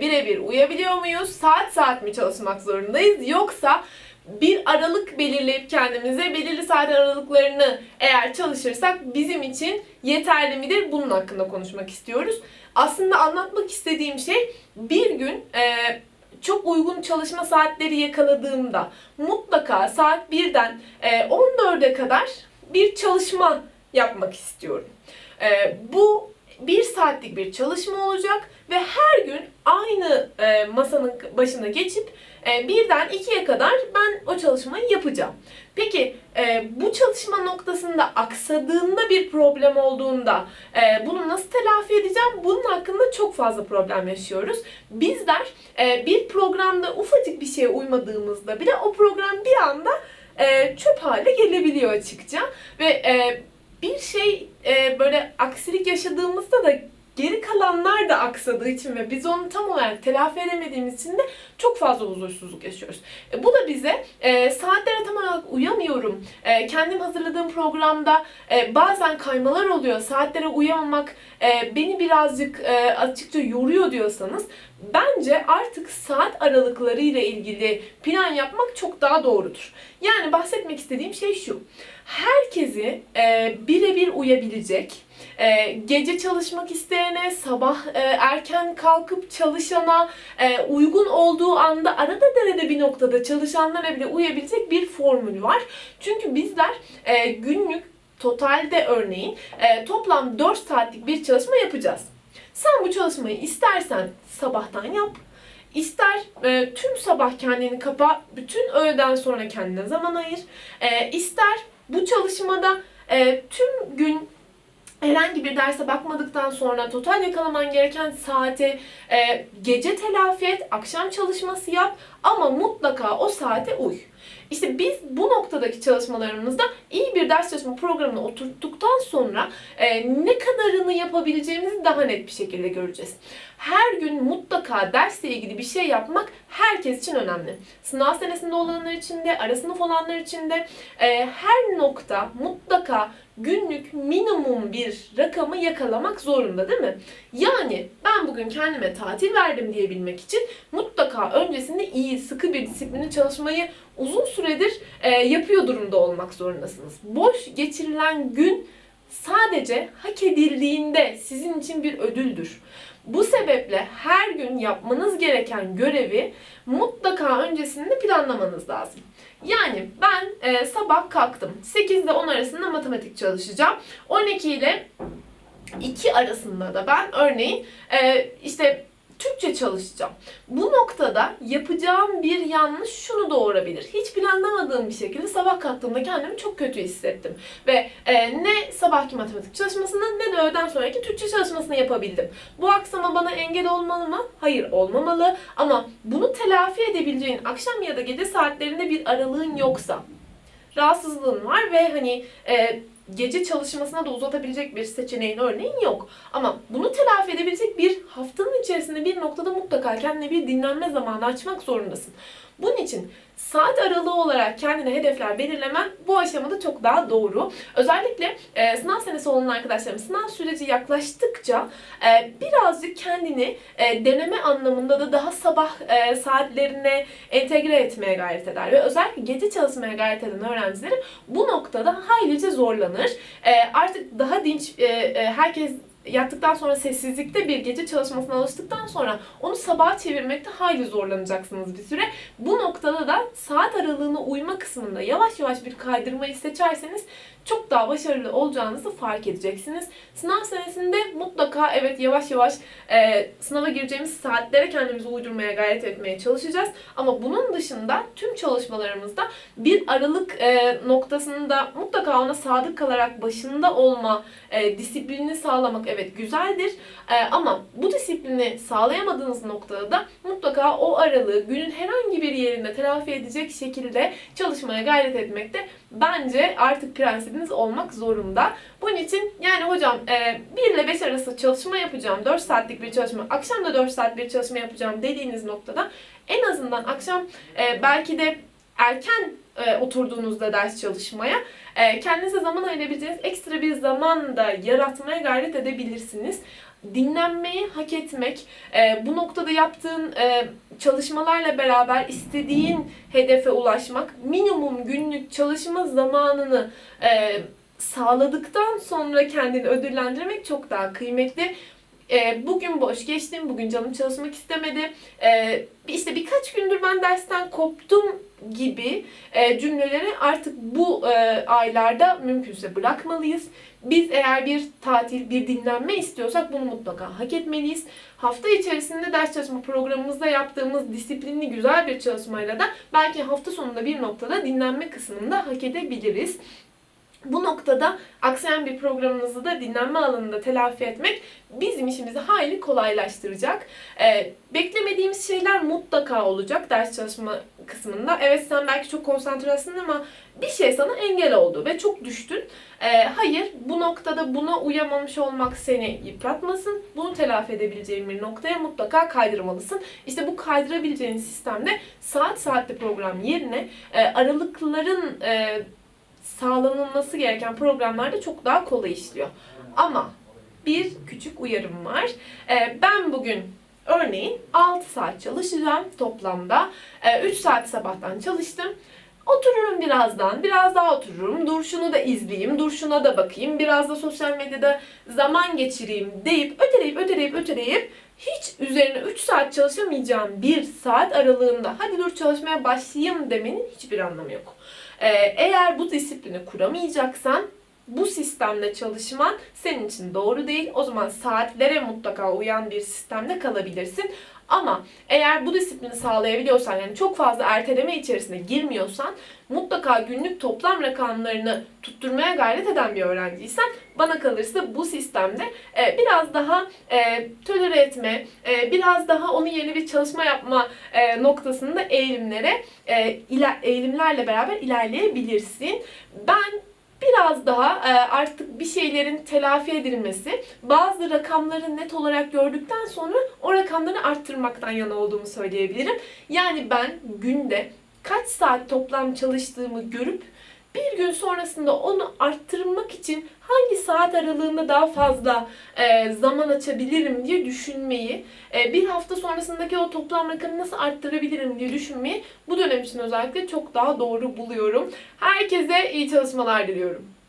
birebir uyabiliyor muyuz? Saat saat mi çalışmak zorundayız? Yoksa bir aralık belirleyip kendimize belirli saat aralıklarını eğer çalışırsak bizim için yeterli midir? Bunun hakkında konuşmak istiyoruz. Aslında anlatmak istediğim şey bir gün e, çok uygun çalışma saatleri yakaladığımda mutlaka saat 1'den e, 14'e kadar bir çalışma yapmak istiyorum. E, bu bir saatlik bir çalışma olacak ve her gün aynı e, masanın başına geçip e, birden ikiye kadar ben o çalışmayı yapacağım. Peki e, bu çalışma noktasında aksadığında bir problem olduğunda e, bunu nasıl telafi edeceğim? Bunun hakkında çok fazla problem yaşıyoruz. Bizler e, bir programda ufacık bir şeye uymadığımızda bile o program bir anda e, çöp hale gelebiliyor açıkça ve e, bir şey e, böyle aksilik yaşadığımızda da geri kalanlar da aksadığı için ve biz onu tam olarak telafi edemediğimiz için de çok fazla huzursuzluk yaşıyoruz. E, bu da bize e, saatlere tam olarak uyamıyorum. E, kendim hazırladığım programda e, bazen kaymalar oluyor. Saatlere uyamamak e, beni birazcık e, açıkça yoruyor diyorsanız bence artık saat aralıkları ile ilgili plan yapmak çok daha doğrudur. Yani bahsetmek istediğim şey şu. Herkesi e, birebir uyabilecek, e, gece çalışmak isteyene, sabah e, erken kalkıp çalışana, e, uygun olduğu anda arada derede bir noktada çalışanlara bile uyabilecek bir formül var. Çünkü bizler e, günlük totalde örneğin e, toplam 4 saatlik bir çalışma yapacağız. Sen bu çalışmayı istersen sabahtan yap, İster e, tüm sabah kendini kapa, bütün öğleden sonra kendine zaman ayır. E, ister bu çalışmada e, tüm gün herhangi bir derse bakmadıktan sonra total yakalaman gereken saati e, gece telafi et, akşam çalışması yap ama mutlaka o saate uy. İşte biz bu noktadaki çalışmalarımızda iyi bir ders çalışma programını oturttuktan sonra e, ne kadarını yapabileceğimizi daha net bir şekilde göreceğiz. Her gün mutlaka dersle ilgili bir şey yapmak herkes için önemli. Sınav senesinde olanlar için de, ara sınıf olanlar için de e, her nokta mutlaka günlük minimum bir rakamı yakalamak zorunda değil mi? Yani ben bugün kendime tatil verdim diyebilmek için mutlaka öncesinde iyi, sıkı bir disiplinli çalışmayı uzun süredir e, yapıyor durumda olmak zorundasınız. Boş geçirilen gün sadece hak edildiğinde sizin için bir ödüldür. Bu sebeple her gün yapmanız gereken görevi mutlaka öncesinde planlamanız lazım. Yani ben e, sabah kalktım. 8 ile 10 arasında matematik çalışacağım. 12 ile 2 arasında da ben örneğin e, işte çalışacağım. Bu noktada yapacağım bir yanlış şunu doğurabilir. Hiç planlamadığım bir şekilde sabah kalktığımda kendimi çok kötü hissettim. Ve e, ne sabahki matematik çalışmasını ne de öğleden sonraki Türkçe çalışmasını yapabildim. Bu aksama bana engel olmalı mı? Hayır olmamalı. Ama bunu telafi edebileceğin akşam ya da gece saatlerinde bir aralığın yoksa rahatsızlığın var ve hani e, gece çalışmasına da uzatabilecek bir seçeneğin örneğin yok. Ama bunu telafi edebilecek bir haftanın içerisinde bir noktada mutlaka kendine bir dinlenme zamanı açmak zorundasın. Bunun için saat aralığı olarak kendine hedefler belirlemen bu aşamada çok daha doğru. Özellikle e, sınav senesi olan arkadaşlarım sınav süreci yaklaştıkça e, birazcık kendini e, deneme anlamında da daha sabah e, saatlerine entegre etmeye gayret eder. Ve özellikle gece çalışmaya gayret eden öğrencilerin bu noktada haylice zorlanır. E, artık daha dinç e, e, herkes yattıktan sonra sessizlikte bir gece çalışmasına alıştıktan sonra onu sabaha çevirmekte hayli zorlanacaksınız bir süre. Bu noktada da saat aralığına uyma kısmında yavaş yavaş bir kaydırmayı seçerseniz çok daha başarılı olacağınızı fark edeceksiniz. Sınav senesinde mutlaka evet yavaş yavaş e, sınava gireceğimiz saatlere kendimizi uydurmaya gayret etmeye çalışacağız. Ama bunun dışında tüm çalışmalarımızda bir aralık e, noktasında mutlaka ona sadık kalarak başında olma, e, disiplini sağlamak evet güzeldir. E, ama bu disiplini sağlayamadığınız noktada da mutlaka o aralığı günün herhangi bir yerinde telafi edecek şekilde çalışmaya gayret etmekte bence artık prensibiniz olmak zorunda. Bunun için yani hocam e, 1 ile 5 arası çalışma yapacağım. 4 saatlik bir çalışma. Akşam da 4 saat bir çalışma yapacağım dediğiniz noktada en azından akşam e, belki de erken e, oturduğunuzda ders çalışmaya e, kendinize zaman ayırabileceğiniz ekstra bir zaman da yaratmaya gayret edebilirsiniz. dinlenmeyi hak etmek, e, bu noktada yaptığın e, çalışmalarla beraber istediğin hedefe ulaşmak, minimum günlük çalışma zamanını e, sağladıktan sonra kendini ödüllendirmek çok daha kıymetli. E, bugün boş geçtim, bugün canım çalışmak istemedi. E, işte birkaç gündür ben dersten koptum gibi e, cümleleri artık bu e, aylarda mümkünse bırakmalıyız. Biz eğer bir tatil, bir dinlenme istiyorsak bunu mutlaka hak etmeliyiz. Hafta içerisinde ders çalışma programımızda yaptığımız disiplinli güzel bir çalışmayla da belki hafta sonunda bir noktada dinlenme kısmında hak edebiliriz. Bu noktada aksayan bir programımızı da dinlenme alanında telafi etmek bizim işimizi hayli kolaylaştıracak. Ee, beklemediğimiz şeyler mutlaka olacak ders çalışma kısmında. Evet sen belki çok konsantrasın ama bir şey sana engel oldu ve çok düştün. Ee, hayır bu noktada buna uyamamış olmak seni yıpratmasın. Bunu telafi edebileceğin bir noktaya mutlaka kaydırmalısın. İşte bu kaydırabileceğin sistemde saat saatli program yerine e, aralıkların e, sağlanılması gereken programlarda çok daha kolay işliyor. Ama bir küçük uyarım var. Ee, ben bugün örneğin 6 saat çalışacağım toplamda. 3 saat sabahtan çalıştım. Otururum birazdan, biraz daha otururum, dur şunu da izleyeyim, dur şuna da bakayım, biraz da sosyal medyada zaman geçireyim deyip öteleyip öteleyip öteleyip hiç üzerine 3 saat çalışamayacağım bir saat aralığında hadi dur çalışmaya başlayayım demenin hiçbir anlamı yok. Ee, eğer bu disiplini kuramayacaksan bu sistemde çalışman senin için doğru değil. O zaman saatlere mutlaka uyan bir sistemde kalabilirsin. Ama eğer bu disiplini sağlayabiliyorsan yani çok fazla erteleme içerisine girmiyorsan mutlaka günlük toplam rakamlarını tutturmaya gayret eden bir öğrenciysen bana kalırsa bu sistemde e, biraz daha e, tolere etme, e, biraz daha onun yerine bir çalışma yapma e, noktasında eğilimlere e, iler, eğilimlerle beraber ilerleyebilirsin. Ben biraz daha e, artık bir şeylerin telafi edilmesi, bazı rakamları net olarak gördükten sonra o rakamları arttırmaktan yana olduğumu söyleyebilirim. Yani ben günde kaç saat toplam çalıştığımı görüp bir gün sonrasında onu arttırmak için hangi saat aralığında daha fazla e, zaman açabilirim diye düşünmeyi, e, bir hafta sonrasındaki o toplam rakamı nasıl arttırabilirim diye düşünmeyi bu dönem için özellikle çok daha doğru buluyorum. Herkese iyi çalışmalar diliyorum.